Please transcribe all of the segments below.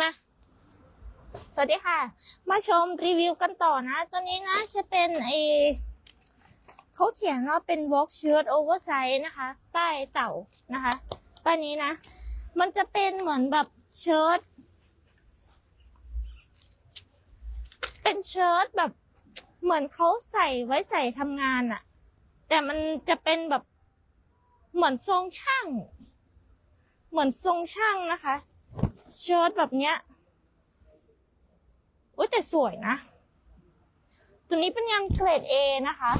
มา สวัสดีค่ะ มาชมรีวิวกันต่อนะ ตัวนี้นะจะเป็นไอเขาเขียนว่าเป็น Walk Shirt Oversize นะคะ ป้ายเต่านะคะ ป้ายนี้นะ มันจะเป็นเหมือนแบบเชิ้ต เป็นเชิ้ตแบบเหมือนเขาใส่ไว้ใส่ทำงานอะแต่มันจะเป็นแบบเหมือนทรงช่าง เหมือนทรงช่างนะคะ เชิ้ตแบบเนี้ยอุ้ยแต่สวยนะ ตัวนี้เป็นงานเกรด A นะคะ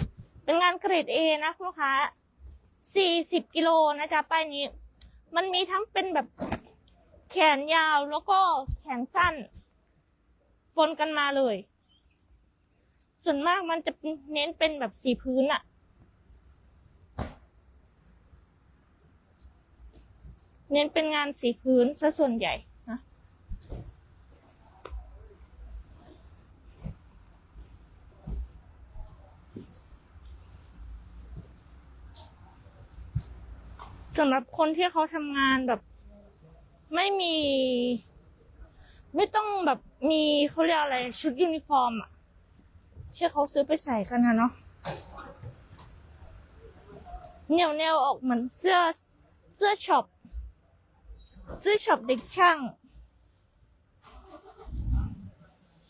เป็นงานเกรด A นะคุณลูกค้า40กิโลนะจ๊ะป้ายนี้ มันมีทั้งเป็นแบบแขนยาวแล้วก็แขนสั้นปนกันมาเลย ส่วนมากมันจะเน้นเป็นแบบสีพื้นอะเน้นเป็นงานสีพื้นซะส่วนใหญ่ สำหรับคนที่เขาทำงานแบบ ไม่มี ไม่ต้องแบบมีเขาเรียกอะไร ชุดยูนิฟอร์มอะที่เขาซื้อไปใส่กันนะเนาะแนวแนวออกเหมือนเสื้อเสื้อช็อปเสื้อช็อปเด็กช่าง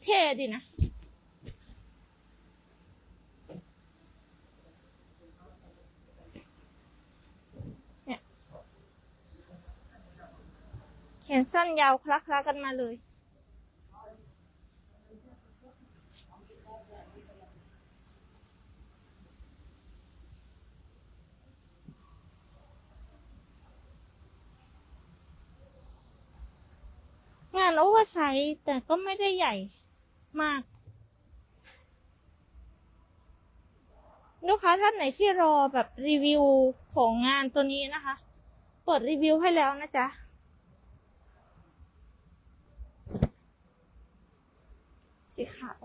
เท่ดีนะ แขนสั้นยาวคละๆกันมาเลย งานโอเวอร์ไซส์แต่ก็ไม่ได้ใหญ่มาก ลูกค้าท่านไหนที่รอแบบรีวิวของงานตัวนี้นะคะ เปิดรีวิวให้แล้วนะจ๊ะ สีขาว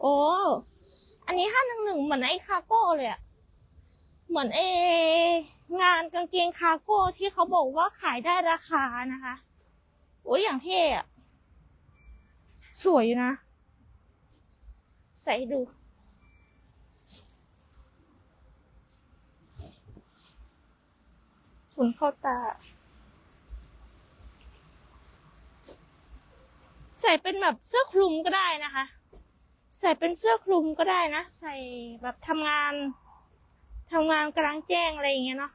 โอ้ อันนี้ห้าหนึ่งหนึ่งเหมือนไอ้คาโก้เลยอะเหมือนเองานกางเกงคาโก้ที่เขาบอกว่าขายได้ราคานะคะ โอ้ยอย่างเท่อะสวยอยู่นะ ใส่ดูฝุ่นเข้าตา ใส่เป็นแบบเสื้อคลุมก็ได้นะคะ ใส่เป็นเสื้อคลุมก็ได้นะ ใส่แบบทำงานทำงานกลางแจ้งอะไรอย่างเงี้ยเนาะ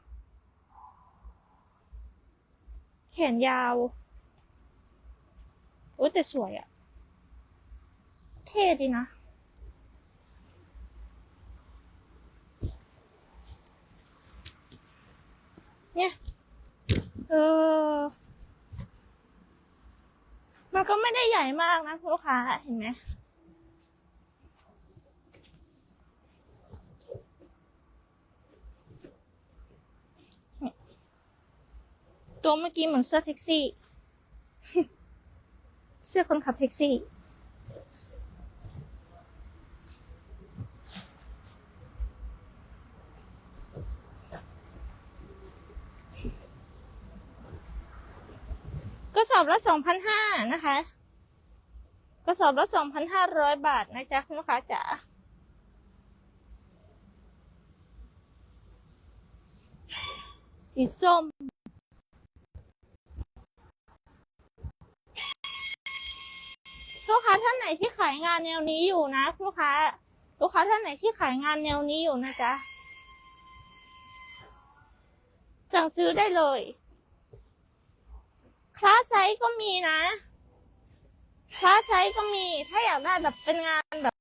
แขนยาวโอ้แต่สวยอะเท่ดีนะเนี่ยเออ ได้ใหญ่มากนะคุณลูกค้าเห็นไหมตัวเมื่อกี้เหมือนเสื้อแท็กซี่ เสื้อคนขับแท็กซี่กระสอบละสองพันห้านะคะ กระสอบละสองพันห้าร้อยบาทนะจ๊ะคุณลูกค้าจ๋าสีส้ม ลูกค้าท่านไหนที่ขายงานแนวนี้อยู่นะลูกค้า ลูกค้าท่านไหนที่ขายงานแนวนี้อยู่นะจ๊ะ สั่งซื้อได้เลย คลาสไซส์ก็มีนะ คลาสไซส์ก็มี ถ้าอยากได้แบบเป็นงานแบบ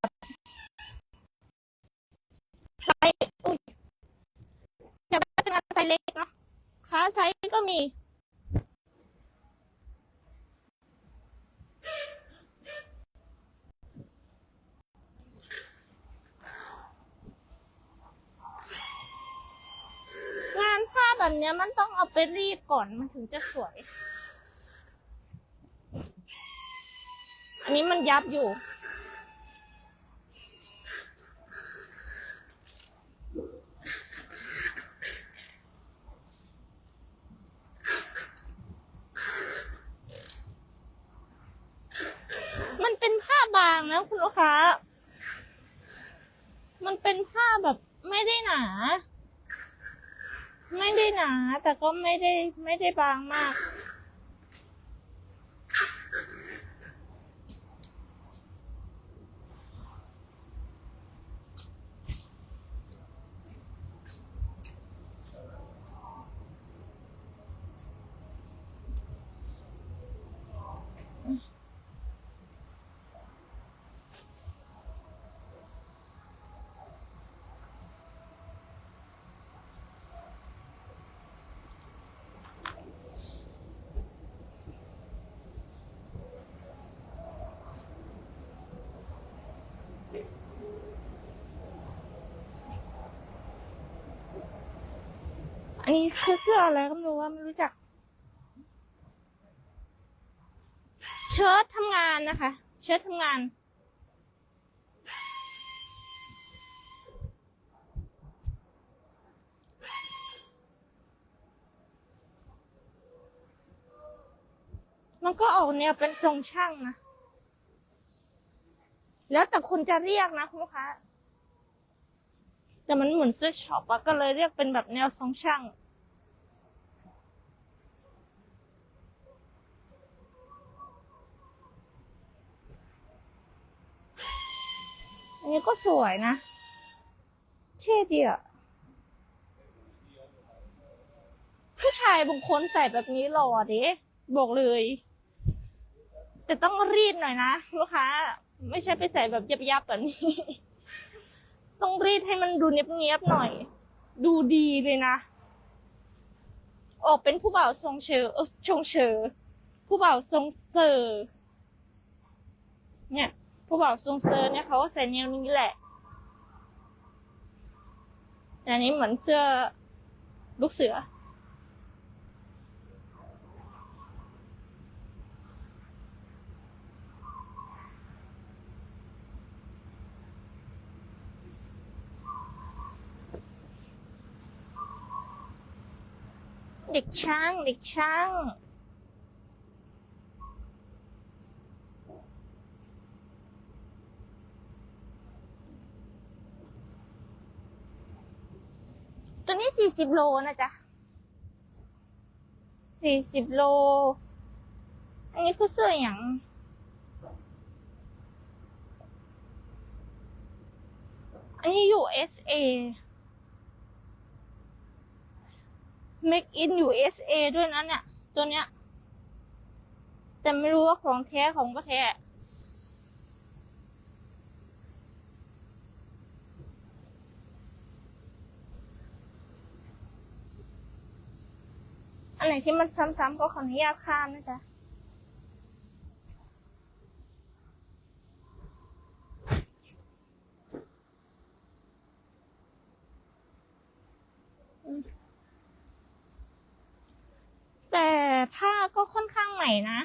ไซส์อุ้ยอยากได้เป็นงานไซส์เล็กเนาะคลาสไซส์ก็มี งานผ้าแบบเนี้ยมันต้องเอาไปรีดก่อนมันถึงจะสวย นี้มันยับอยู่ มันเป็นผ้าบางนะคุณลูกค้า มันเป็นผ้าแบบไม่ได้หนา ไม่ได้หนา แต่ก็ไม่ได้ไม่ได้บางมาก อันนี้คือเสื้ออะไรก็ไม่รู้ว่าไม่รู้จัก เชิ้ตทำงานนะคะ เชิ้ตทำงานมันก็ออกแนวเป็นทรงช่างนะ แล้วแต่คนจะเรียกนะคุณลูกค้า แต่มันเหมือนเสื้อช็อปอะก็เลยเรียกเป็นแบบแนวทรงช่าง อันนี้ก็สวยนะ เท่ดีอะผู้ชายบางคนใส่แบบนี้หล่อดิบอกเลย แต่ต้องรีดหน่อยนะ ลูกค้า ไม่ใช่ไปใส่แบบยับๆแบบนี้ ต้องรีดให้มันดูเนียบๆหน่อย ดูดีเลยนะ ออกเป็นผู้บ่าวทรงเชอเออชงเชอผู้บ่าวทรงเซอร์เนี่ย ผู้บ่าวทรงเซอร์เนี่ยเขาก็ใส่แนวนี้แหละอันนี้เหมือนเสื้อลูกเสือ เด็กช่าง เด็กช่าง ตัวนี้สี่สิบโลนะจ๊ะสี่สิบโล อันนี้คือเสื้ออย่างอันนี้ USA Make in USA ด้วยนะเนี่ย ตัวเนี้ย แต่ไม่รู้ว่าของแท้ของก็แท้อันไหนที่มันซ้ำๆก็ขออนุญาตข้ามนะจ๊ะ แต่ผ้าก็ ค่อนข้างใหม่นะ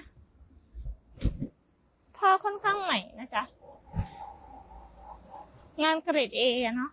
ผ้าค่อนข้างใหม่นะจ๊ะ งานเกรดเอเนาะ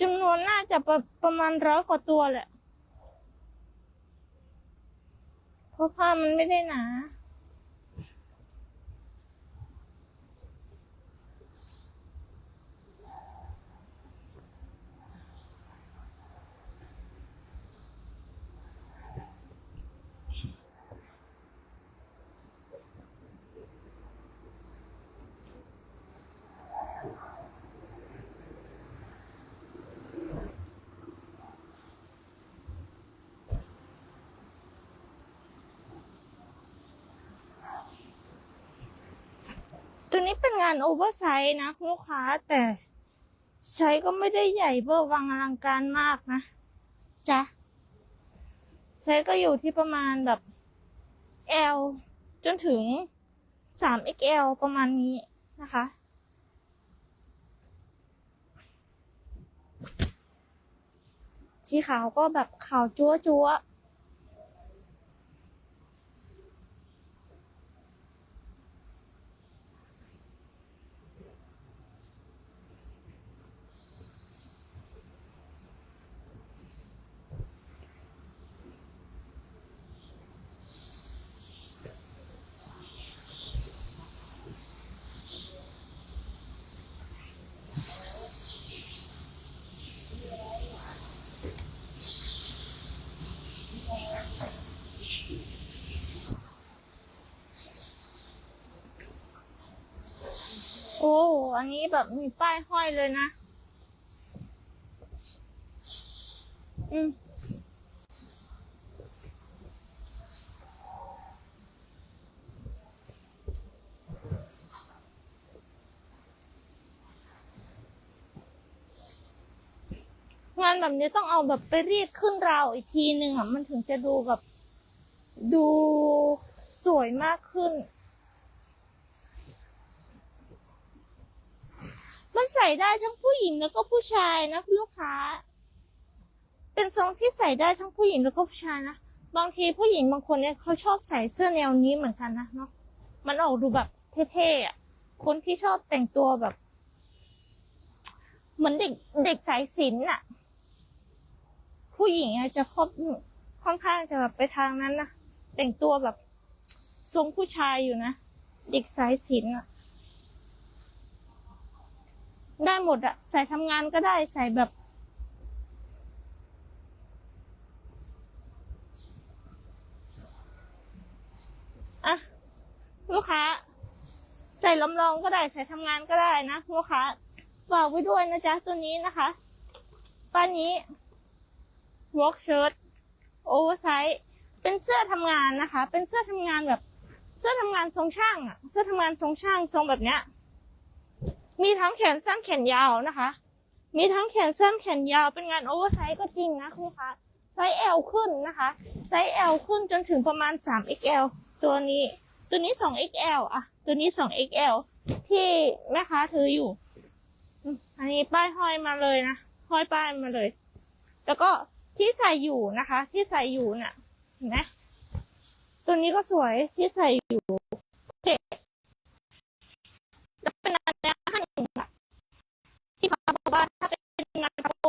จำนวนน่าจะประประมาณร้อยกว่าตัวแหละ เพราะผ้ามันไม่ได้หนา ตัวนี้เป็นงานโอเวอร์ไซส์นะคุณลูกค้าแต่ไซส์ก็ไม่ได้ใหญ่เบอร์วังอลังการมากนะจ้ะไซส์ก็อยู่ที่ประมาณแบบ L จนถึง 3XL ประมาณนี้นะคะ สีขาวก็แบบขาวจั๊วจั๊ว โอ้อันนี้แบบมีป้ายห้อยเลยนะ อืมงานแบบนี้ต้องเอาแบบไปรีดขึ้นราวอีกทีหนึ่งอะ มันถึงจะดูแบบ ดูสวยมากขึ้น มันใส่ได้ทั้งผู้หญิงแล้วก็ผู้ชายนะคุณลูกค้า เป็นทรงที่ใส่ได้ทั้งผู้หญิงแล้วก็ผู้ชายนะ บางทีผู้หญิงบางคนเนี่ยเขาชอบใส่เสื้อแนวนี้เหมือนกันนะเนาะ มันออกดูแบบเท่ๆอะ คนที่ชอบแต่งตัวแบบ เหมือนเด็กเด็กสายศิลป์อะ ผู้หญิงอะจะครอบค่อนข้างจะแบบไปทางนั้นนะ แต่งตัวแบบทรงผู้ชายอยู่นะ เด็กสายศิลป์อะ ได้หมดอะใส่ทำงานก็ได้ใส่แบบอะลูกค้า ใส่ลำลองก็ได้ใส่ทำงานก็ได้นะลูกค้าฝากไว้ด้วยนะจ๊ะตัวนี้นะคะป้านนี้ work shirt oversize เป็นเสื้อทำงานนะคะ เป็นเสื้อทำงานแบบ เสื้อทำงานทรงช่างอะเสื้อทำงานทรงช่างทรงแบบเนี้ย มีทั้งแขนสั้นแขนยาวนะคะ มีทั้งแขนสั้นแขนยาวเป็นงานโอเวอร์ไซส์ก็จริงนะคุณลูกค้าไซส์ L ขึ้นนะคะ ไซส์ L ขึ้นจนถึงประมาณ 3XL ตัวนี้ ตัวนี้ 2XL อะ ตัวนี้ 2XL ที่แม่ค้าถืออยู่ อันนี้ป้ายห้อยมาเลยนะ ห้อยป้ายมาเลย แล้วก็ที่ใส่อยู่นะคะ ที่ใส่อยู่น่ะเห็นไหมตัวนี้ก็สวยที่ใส่อยู่โอเคแล้วเป็นอันเนี้ ที่เขาบอกว่าถ้าเป็นงานกระโป